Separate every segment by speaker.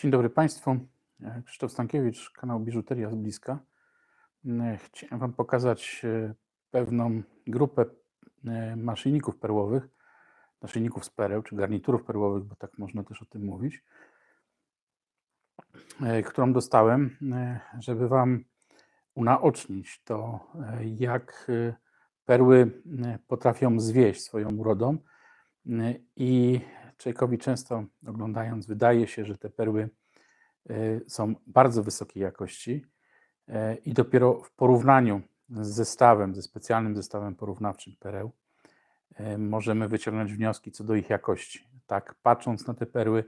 Speaker 1: Dzień dobry Państwu. E, Krzysztof Stankiewicz, kanał Biżuteria z bliska. E, Chciałem Wam pokazać e, pewną grupę naszyjników perłowych, naszyjników z pereł, czy garniturów perłowych, bo tak można też o tym mówić, którą dostałem, żeby Wam unaocznić to, jak perły potrafią zwieść swoją urodą. I człowiekowi często oglądając, wydaje się, że te perły są bardzo wysokiej jakości e, i dopiero w porównaniu z zestawem, ze specjalnym zestawem porównawczym pereł, e, możemy wyciągnąć wnioski co do ich jakości. Tak, patrząc na te perły,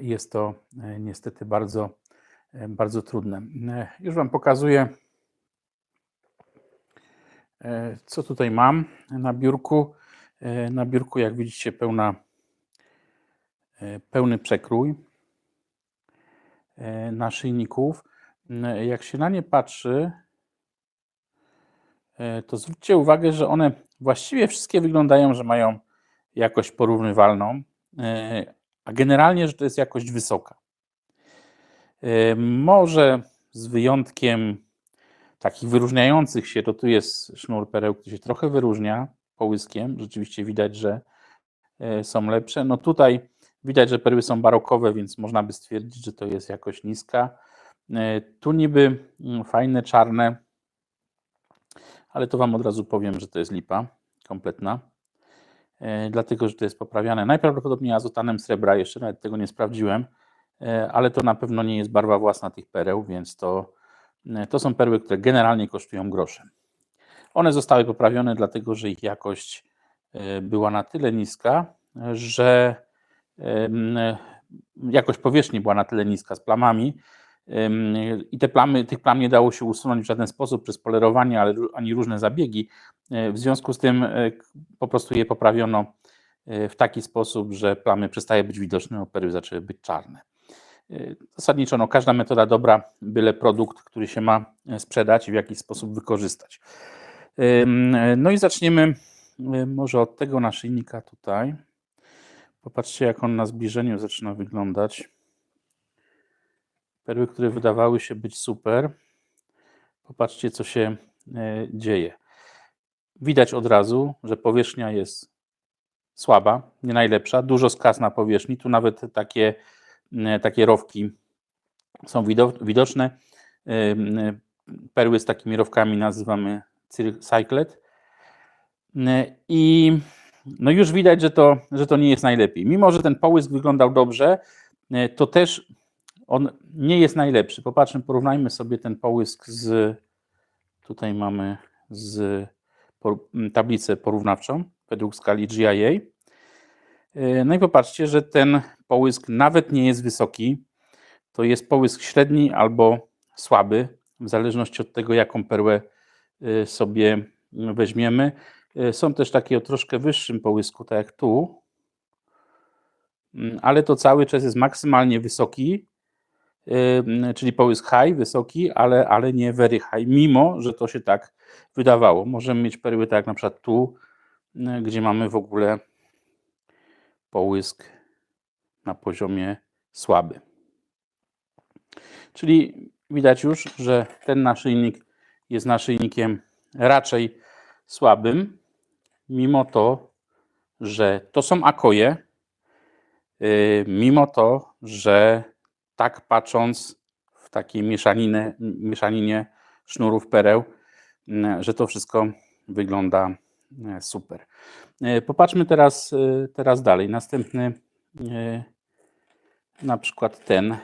Speaker 1: jest to niestety bardzo, bardzo trudne. Już Wam pokazuję, co tutaj mam na biurku. Na biurku, jak widzicie, pełna, pełny przekrój naszyjników. N- Jak się na nie patrzy, e, to zwróćcie uwagę, że one właściwie wszystkie wyglądają, że mają jakość porównywalną, e, a generalnie, że to jest jakość wysoka. E, Może z wyjątkiem takich wyróżniających się, to tu jest sznur pereł, który się trochę wyróżnia połyskiem. Rzeczywiście widać, że e, są lepsze. No tutaj widać, że perły są barokowe, więc można by stwierdzić, że to jest jakość niska. E, Tu niby mm, fajne, czarne, ale to Wam od razu powiem, że to jest lipa kompletna. E, Dlatego, że to jest poprawiane najprawdopodobniej azotanem srebra, jeszcze nawet tego nie sprawdziłem, e, ale to na pewno nie jest barwa własna tych pereł, więc to, to są perły, które generalnie kosztują grosze. One zostały poprawione, dlatego że ich jakość była na tyle niska, że jakość powierzchni była na tyle niska z plamami i te plamy, tych plam nie dało się usunąć w żaden sposób przez polerowanie ale, ani różne zabiegi. E, W związku z tym e, po prostu je poprawiono e, w taki sposób, że plamy przestały być widoczne, a perły zaczęły być czarne. Zasadniczo no, każda metoda dobra, byle produkt, który się ma sprzedać i w jakiś sposób wykorzystać. No i zaczniemy może od tego naszyjnika tutaj. Popatrzcie, jak on na zbliżeniu zaczyna wyglądać. Perły, które wydawały się być super. Popatrzcie, co się e, dzieje. Widać od razu, że powierzchnia jest słaba, nie najlepsza, dużo skas na powierzchni. Tu nawet takie, e, takie rowki są wido- widoczne. E, Perły z takimi rowkami nazywamy cyclet. I no już widać, że to, że to nie jest najlepiej. Mimo, że ten połysk wyglądał dobrze, e, to też on nie jest najlepszy. Popatrzmy, porównajmy sobie ten połysk z, tutaj mamy z tablicę porównawczą według skali GIA. E, No i popatrzcie, że ten połysk nawet nie jest wysoki. To jest połysk średni albo słaby, w zależności od tego, jaką perłę e, sobie weźmiemy. E, Są też takie o troszkę wyższym połysku, tak jak tu, Mm, ale to cały czas jest maksymalnie wysoki, czyli połysk high, wysoki, ale, ale nie very high, mimo że to się tak wydawało. Możemy mieć perły tak jak na przykład tu, y, gdzie mamy w ogóle połysk na poziomie słaby. Czyli widać już, że ten naszyjnik jest naszyjnikiem raczej słabym, mimo to, że to są akoje, yy, mimo to, że tak patrząc w takiej mieszaninie, mieszaninie sznurów pereł, yy, że to wszystko wygląda yy, super. Yy, Popatrzmy teraz, yy, teraz dalej. Następny, na przykład ten.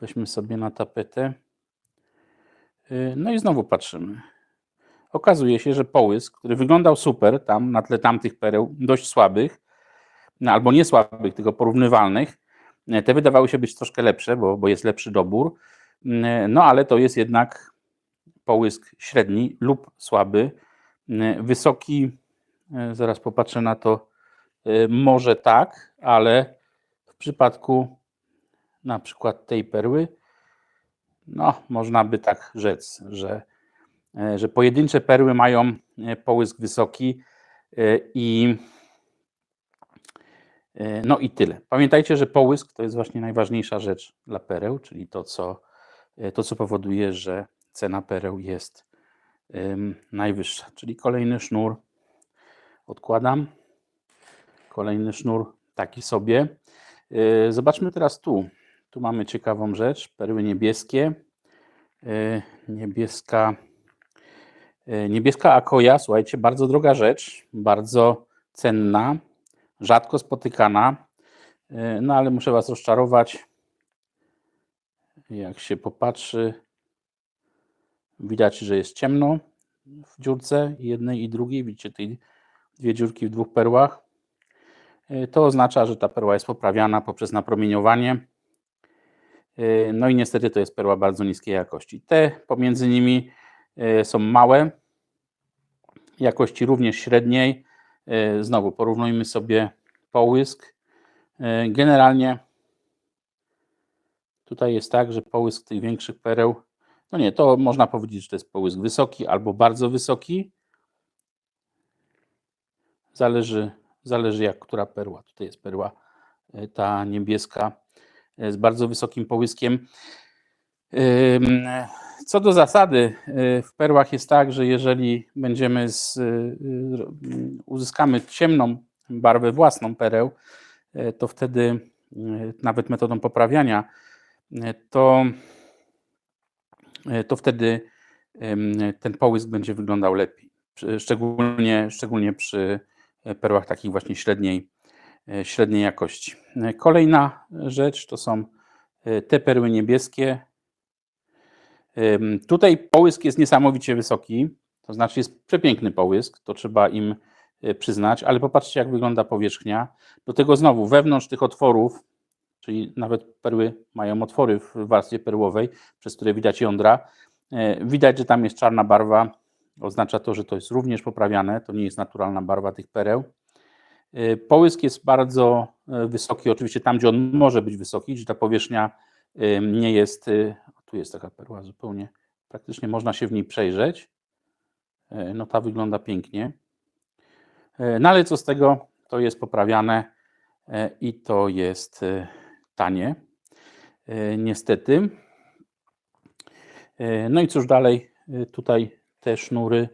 Speaker 1: Weźmy sobie na tapetę. No i znowu patrzymy. Okazuje się, że połysk, który wyglądał super tam na tle tamtych pereł, dość słabych, no albo nie słabych, tylko porównywalnych, e, te wydawały się być troszkę lepsze, bo, bo jest lepszy dobór. Mm, No ale to jest jednak połysk średni lub słaby. Mm, Wysoki, e, zaraz popatrzę na to, e, może tak, ale w przypadku na przykład tej perły, no można by tak rzec, że, e, że pojedyncze perły mają e, połysk wysoki e, i E, No i tyle. Pamiętajcie, że połysk to jest właśnie najważniejsza rzecz dla pereł, czyli to, co, e, to, co powoduje, że cena pereł jest najwyższa. Czyli kolejny sznur odkładam. Kolejny sznur taki sobie. E, Zobaczmy teraz tu. Tu mamy ciekawą rzecz. Perły niebieskie. E, Niebieska, e, niebieska akoja, słuchajcie, bardzo droga rzecz, bardzo cenna, rzadko spotykana. E, No ale muszę Was rozczarować. Jak się popatrzy, widać, że jest ciemno w dziurce jednej i drugiej. Widzicie tej dwie dziurki w dwóch perłach. E, To oznacza, że ta perła jest poprawiana poprzez napromieniowanie. E, No i niestety to jest perła bardzo niskiej jakości. Te pomiędzy nimi e, są małe, jakości również średniej. E, Znowu porównujmy sobie połysk. E, Generalnie tutaj jest tak, że połysk tych większych pereł, no nie, to można powiedzieć, że to jest połysk wysoki albo bardzo wysoki. Zależy, zależy jak która perła. Tutaj jest perła ta niebieska z bardzo wysokim połyskiem. Co do zasady, y, w perłach jest tak, że jeżeli będziemy z, y, y, uzyskamy ciemną barwę własną pereł, y, to wtedy nawet metodą poprawiania, to, to wtedy ten połysk będzie wyglądał lepiej. Szczególnie, szczególnie przy perłach takich właśnie średniej, średniej jakości. Kolejna rzecz to są te perły niebieskie, Tutaj połysk jest niesamowicie wysoki, to znaczy jest przepiękny połysk, to trzeba im y, przyznać, ale popatrzcie, jak wygląda powierzchnia. Do tego znowu wewnątrz tych otworów, czyli nawet perły mają otwory w warstwie perłowej, przez które widać jądra, y, widać, że tam jest czarna barwa. Oznacza to, że to jest również poprawiane, to nie jest naturalna barwa tych pereł. Y, Połysk jest bardzo wysoki, oczywiście tam, gdzie on może być wysoki, gdzie ta powierzchnia nie jest. Tu jest taka perła zupełnie, praktycznie można się w niej przejrzeć. Y, No ta wygląda pięknie. Y, No ale co z tego, to jest poprawiane y, i to jest tanie. Niestety. No i cóż dalej, tutaj te sznury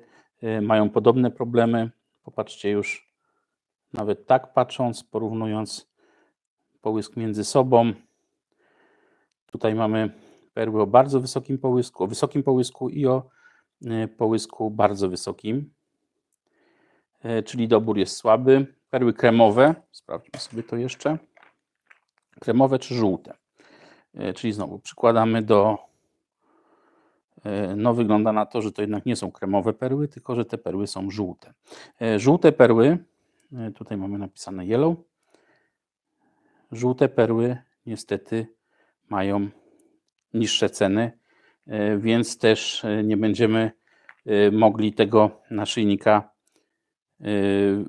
Speaker 1: mają podobne problemy. Popatrzcie już, nawet tak patrząc, porównując połysk między sobą. Tutaj mamy perły o bardzo wysokim połysku, o wysokim połysku i o e, połysku bardzo wysokim. E, Czyli dobór jest słaby. Perły kremowe, sprawdźmy sobie to jeszcze. Kremowe czy żółte. E, Czyli znowu przykładamy do. No, wygląda na to, że to jednak nie są kremowe perły, tylko że te perły są żółte. Żółte perły, tutaj mamy napisane yellow. Żółte perły niestety mają niższe ceny, e, więc też e, nie będziemy e, mogli tego naszyjnika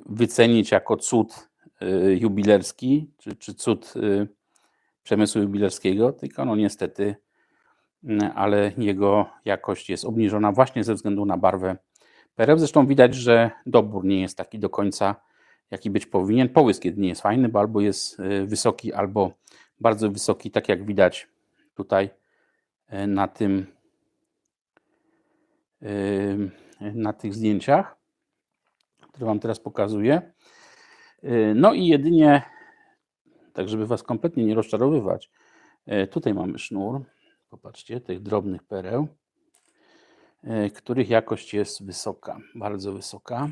Speaker 1: wycenić jako cud jubilerski, czy, czy cud przemysłu jubilerskiego, tylko no niestety, ale jego jakość jest obniżona właśnie ze względu na barwę pereł. Zresztą widać, że dobór nie jest taki do końca, jaki być powinien. Połysk jedynie jest fajny, bo albo jest wysoki, albo bardzo wysoki, tak jak widać tutaj na tym e, na tych zdjęciach, które Wam teraz pokazuję. E, No i jedynie, tak żeby Was kompletnie nie rozczarowywać, e, tutaj mamy sznur, popatrzcie, tych drobnych pereł, e, których jakość jest wysoka, bardzo wysoka.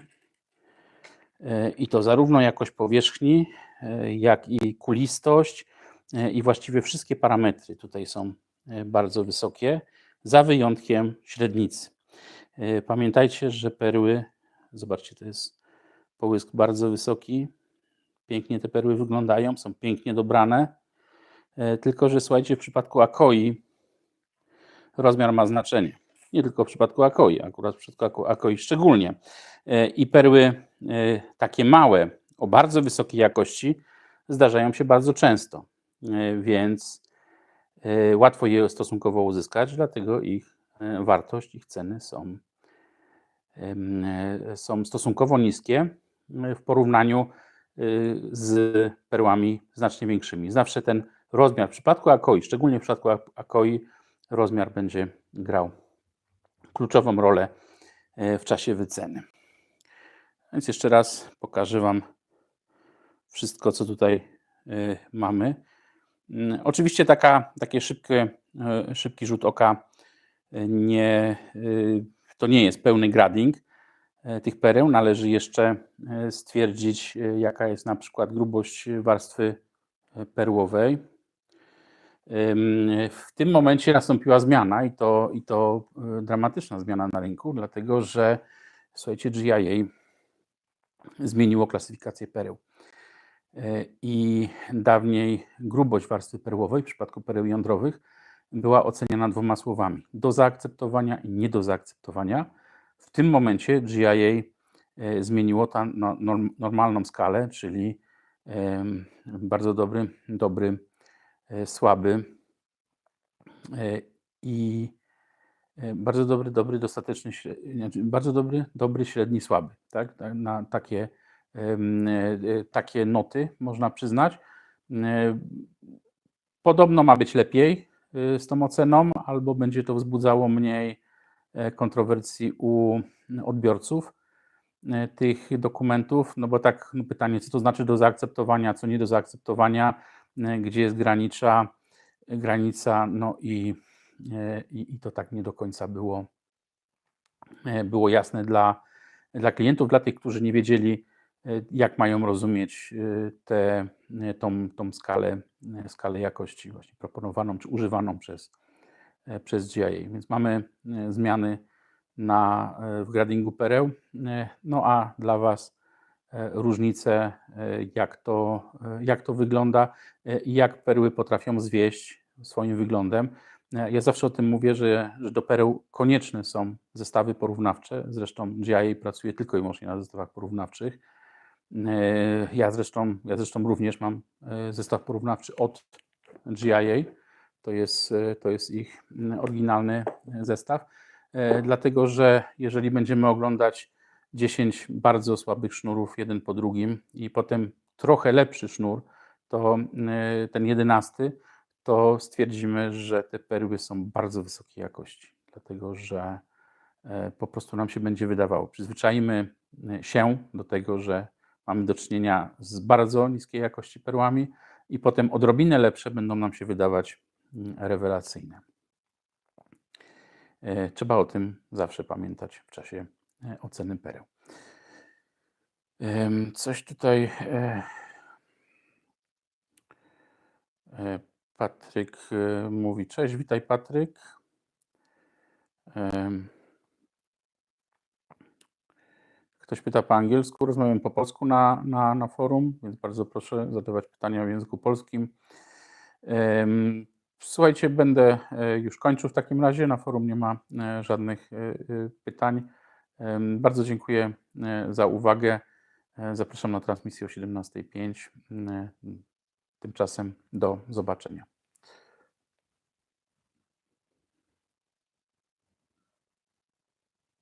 Speaker 1: E, I to zarówno jakość powierzchni, e, jak i kulistość, e, i właściwie wszystkie parametry tutaj są e, bardzo wysokie, za wyjątkiem średnicy. E, Pamiętajcie, że perły, zobaczcie, to jest połysk bardzo wysoki, pięknie te perły wyglądają, są pięknie dobrane, e, tylko że słuchajcie, w przypadku akoi rozmiar ma znaczenie. Nie tylko w przypadku akoi, akurat w przypadku akoi szczególnie. E, I perły e, takie małe, o bardzo wysokiej jakości, zdarzają się bardzo często, E, więc e, łatwo je stosunkowo uzyskać, dlatego ich e, wartość, ich ceny są, e, są stosunkowo niskie e, w porównaniu z perłami znacznie większymi. Zawsze ten rozmiar w przypadku Akoi, szczególnie w przypadku Ak- Akoi, rozmiar będzie grał kluczową rolę e, w czasie wyceny. Więc jeszcze raz pokażę Wam wszystko, co tutaj e, mamy. Mm, Oczywiście taka, takie szybkie, e, szybki rzut oka e, nie, e, to nie jest pełny grading tych pereł. Należy jeszcze stwierdzić, jaka jest na przykład grubość warstwy perłowej. W tym momencie nastąpiła zmiana i to, i to dramatyczna zmiana na rynku, dlatego że słuchajcie, GIA zmieniło klasyfikację pereł. E, I dawniej grubość warstwy perłowej w przypadku pereł jądrowych była oceniana dwoma słowami: do zaakceptowania i nie do zaakceptowania. W tym momencie GIA e, zmieniło to na norm- normalną skalę, czyli bardzo dobry, dobry, e, słaby i bardzo dobry, dobry, dostateczny, znaczy bardzo dobry, dobry, średni, słaby. Tak? Tak, Na takie, takie noty można przyznać. E, Podobno ma być lepiej e, z tą oceną, albo będzie to wzbudzało mniej e, kontrowersji u odbiorców e, tych dokumentów, no bo tak no pytanie, co to znaczy do zaakceptowania, co nie do zaakceptowania, e, gdzie jest granica, granica, no i, e, i, i to tak nie do końca było, e, było jasne dla, dla klientów, dla tych, którzy nie wiedzieli, e, jak mają rozumieć e, tę e, tą, tą skalę, e, skalę jakości właśnie proponowaną czy używaną przez, e, przez GIA. Więc mamy e, zmiany na, e, w gradingu pereł, e, no a dla Was e, różnice, e, jak to, e, jak to wygląda e, i jak perły potrafią zwieść swoim wyglądem. E, Ja zawsze o tym mówię, że, że do pereł konieczne są zestawy porównawcze. Zresztą GIA pracuje tylko i wyłącznie na zestawach porównawczych. E, Ja zresztą, ja zresztą również mam e, zestaw porównawczy od GIA. To jest, e, to jest ich mm, oryginalny zestaw. Dlatego, że jeżeli będziemy oglądać 10 bardzo słabych sznurów jeden po drugim i potem trochę lepszy sznur, to e, ten jedenasty, to stwierdzimy, że te perły są bardzo wysokiej jakości, dlatego że po prostu nam się będzie wydawało. Przyzwyczajmy się do tego, że mamy do czynienia z bardzo niskiej jakości perłami i potem odrobinę lepsze będą nam się wydawać mm, rewelacyjne. E, Trzeba o tym zawsze pamiętać w czasie e, oceny pereł. Coś tutaj e, Patryk mówi. Cześć, witaj Patryk. Ktoś pyta po angielsku, rozmawiam po polsku na, na, na forum, więc bardzo proszę zadawać pytania w języku polskim. Słuchajcie, będę e, już kończył w takim razie. Na forum nie ma e, żadnych e, pytań. Bardzo dziękuję za uwagę. Zapraszam na transmisję o 17.05. E, Tymczasem do zobaczenia.